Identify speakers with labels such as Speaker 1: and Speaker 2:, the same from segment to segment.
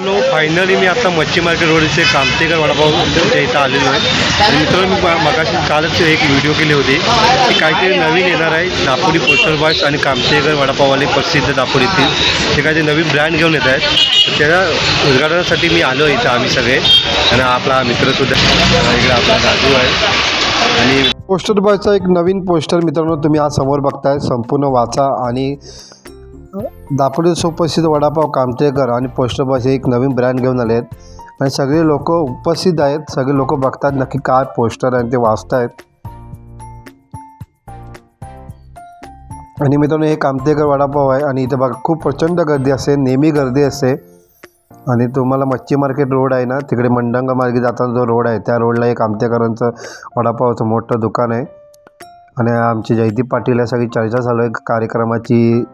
Speaker 1: Low finally मी आता मच्छी market रोडचे कामतेकर वडापावच्या इथं आलेलो आहे. आणि मित्रांनो मी मगाशी कालच एक व्हिडिओ केली होती. की काहीतरी नवीन येणार आहे दापोली पोस्टर बॉयज आणि कामतेकर वडापाववाले प्रसिद्ध दापोलीतील ते काहीतरी नवीन ब्रँड घेऊन येत आहेत. तर त्याच्या उद्घाटनासाठी मी आलो इथं आम्ही सगळे. आणि आपला मित्रसुद्धा इकडे आपला राजू आहे. आणि
Speaker 2: पोस्टर बॉयचा एक नवीन पोस्टर मित्रांनो तुम्ही आज समोर बघताय. संपूर्ण वाचा आणि दापोली सुप्रसिद्ध वडापाव कामतेकर आणि पोस्टर हे एक नवीन ब्रँड घेऊन आले आहेत. आणि सगळे लोक उपस्थित आहेत. सगळे लोक बघतात नक्की काय पोस्टर आहे ते वाचतायत. आणि मित्रांनो हे कामतेकर वडापाव आहे आणि इथे बघा खूप प्रचंड गर्दी असते. नेहमी गर्दी असते. आणि तुम्हाला मच्छी मार्केट रोड आहे ना तिकडे मंडंगा मार्गे जाताना जो रोड आहे त्या रोडला एक आमतेकरांचं वडापावचं मोठं दुकान आहे. आणि आमची जयदीप पाटील या सगळी चर्चा चालू आहे. कार्यक्रमाची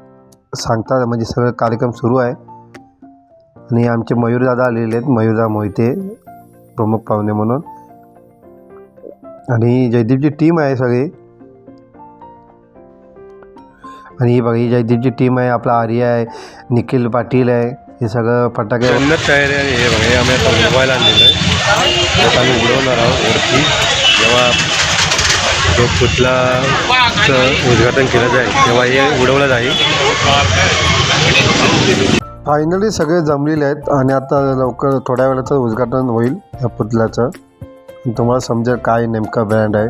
Speaker 2: सांगतात म्हणजे सगळं कार्यक्रम सुरू आहे. आणि आमचे मयूरदादा आलेले आहेत मयूरदा मोहिते प्रमुख पाहुणे म्हणून. आणि जयदीपची टीम आहे सगळी. आणि ही बघा ही जयदीपची टीम आहे आपला आर्या आहे निखिल पाटील आहे हे सगळं फटाके
Speaker 1: तयारी हे बघा हे आम्ही आता मोबाईल आणलेलं आहे. आम्ही उडवणार आहोत वरती. जेव्हा जो पुतलाचं उद्घाटन केलं जाईल तेव्हा हे उडवलं जाईल.
Speaker 2: फायनली सगळे जमलेले आहेत आणि आता लवकर थोड्या वेळाचं उद्घाटन होईल या पुतल्याचं. तुम्हाला समजेल काय नेमका ब्रँड आहे.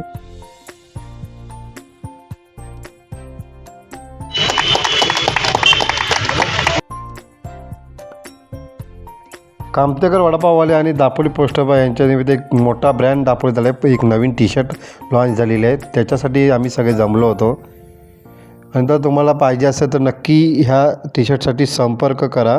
Speaker 2: कामतेकर वडापाववाले आणि दापोली पोस्टबा यांच्या निमित्त एक मोठा ब्रँड दापोली झाला आहे एक नवीन टी शर्ट लॉन्च झालेली आहे. त्याच्यासाठी आम्ही सगळे जमलो होतो. आणि जर तुम्हाला पाहिजे असेल तर नक्की ह्या टी शर्टसाठी संपर्क करा.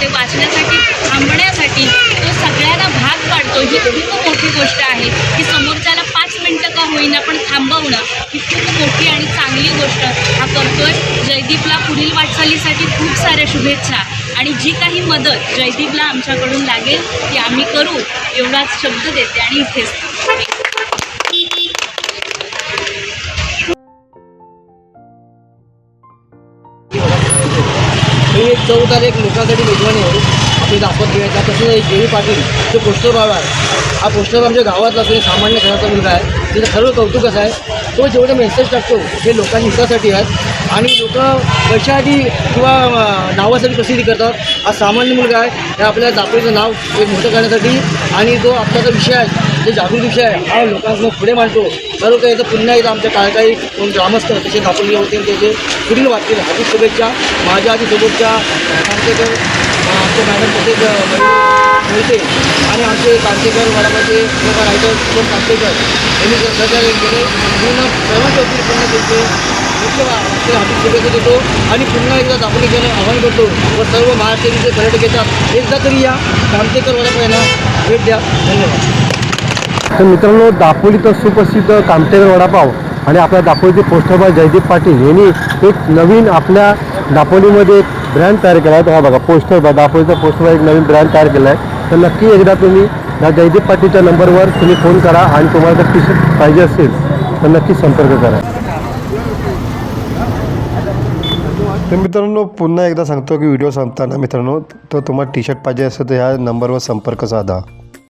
Speaker 3: ते
Speaker 4: वाचण्यासाठी थांबण्यासाठी तो सगळ्यांना भाग पाडतो. ही खूप मोठी गोष्ट आहे की समोरच्याला पाच मिनटं का होईना पण थांबवणं ही खूप मोठी आणि चांगली गोष्ट हा करतोय. जयदीपला पुढील वाटचालीसाठी खूप साऱ्या शुभेच्छा. आणि जी काही मदत जयदीपला आमच्याकडून लागेल ती आम्ही करू. एवढाच शब्द देते आणि इथेच
Speaker 3: ही एक चौदार एक लोकांसाठी मेजवानी आहे. आपली दाखवत घ्यायचा तसंच एक देवी पाटील जो पोस्टर आहे. हा पोस्टर आमच्या गावातला असून एक सामान्य घराचा मुलगा आहे. त्याचं खरं कौतुक असं आहे. तो जेवढं मेसेज टाकतो हे लोकांच्या हितासाठी आहेत आणि लोक पैशासाठी किंवा नावासाठी प्रसिद्धी करतात. हा सामान्य मुलगा आहे. हे आपल्या दापोलीचं नाव एक मोठं करण्यासाठी आणि जो आपला जो विषय आहे. जे जागृत विषय आहे. हा लोकांसमोर पुढे मांडतो. सर्व काही याचं पुन्हा एकदा आमच्या काय काही कोण ग्रामस्थ तसे दापोली होते त्याचे पुढील वाटतील. हार्दिक शुभेच्छा. माझ्या आधी सोबतच्या कांतेकर आमचे मॅडम तसेच मिळते. आणि आमचे कांतेकर वडापाचे किंवा रायटर सुबोध कांतेकर यांनी जर सहकार्य केले पूर्ण सर्वांच्या वतीने पूर्ण त्यांचे मुख्य ते शुभेच्छा देतो आणि पुन्हा एकदा दापोली घेणं आवाहन करतो व सर्व महाराष्ट्रातील जे पर्यटक येतात. एकदा तरी या कांतेकर वडापाव यांना भेट द्या. धन्यवाद.
Speaker 2: तर मित्रांनो दापोलीचं सुप्रसिद्ध कामतेकर वडापाव
Speaker 5: आणि आपल्या दापोलीचे पोस्टर बॉय जयदीप पाटील यांनी एक नवीन आपल्या दापोलीमध्ये एक ब्रँड तयार केला आहे. तर हा बघा पोस्टर बघा दापोलीचा पोस्टर एक नवीन ब्रँड तयार केला आहे. तर नक्की एकदा तुम्ही या जयदीप पाटीलच्या नंबरवर तुम्ही फोन करा आणि तुम्हाला जर टी शर्ट पाहिजे असेल तर नक्की संपर्क करा. तर मित्रांनो पुन्हा एकदा सांगतो की व्हिडिओ संपताना मित्रांनो तर तुम्हाला टी शर्ट पाहिजे असेल तर ह्या नंबरवर संपर्क साधा.